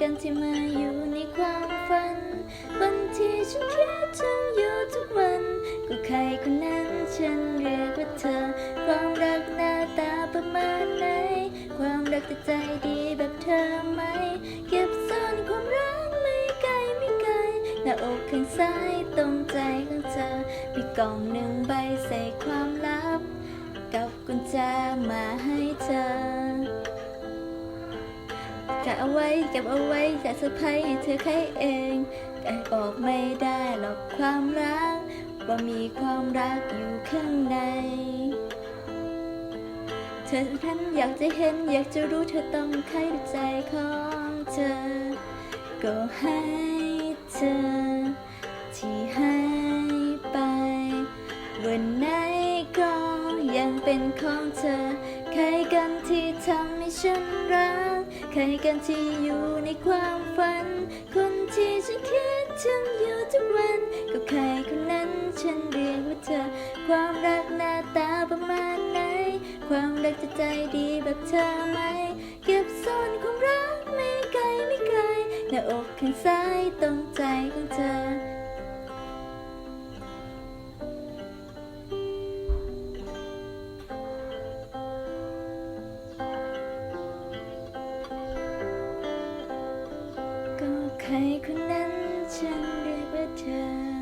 กันที่มาอยู่ในความฝัน วันที่ฉันคิดถึงอยู่ทุกวัน ก็ใครคนนั้นฉันเรียกว่าเธอ ความรักหน้าตาประมาณไหน ความรักแต่ใจดีแบบเธอไหม เก็บซ่อนความรักไม่ไกลไม่ไกลหน้าอกข้างซ้ายตรงใจของเธอมีกล่องหนึ่งใบใส่ความลับ กับกุญแจมาให้เธอ จะเอาไว้เก็บเอาไว้จะเซอร์ไพรส์เธอใครเองแต่บอกไม่ได้หรอกความรัก ว่ามีความรักอยู่ข้างใน เธอฉันอยากจะเห็นอยากจะรู้เธอต้องใครด้วยใจของเธอ ก็ให้เธอ ที่ให้ไป วันไหนก็ยังเป็นของเธอ ใครกันที่ทำให้ฉันรัก ใครกันที่อยู่ในความฝัน คนที่ฉันคิดถึงอยู่ทุกวัน ก็ใครคนนั้นฉันเรียกว่าเธอ ความรักหน้าตาประมาณไหน ความรักจะใจดีแบบเธอไหม เก็บซ่อนความรักไม่ไกลไม่ไกลหน้าอกข้างซ้ายตรงใจของเธอ ใครคนนั้นฉันเรียกว่าเธอ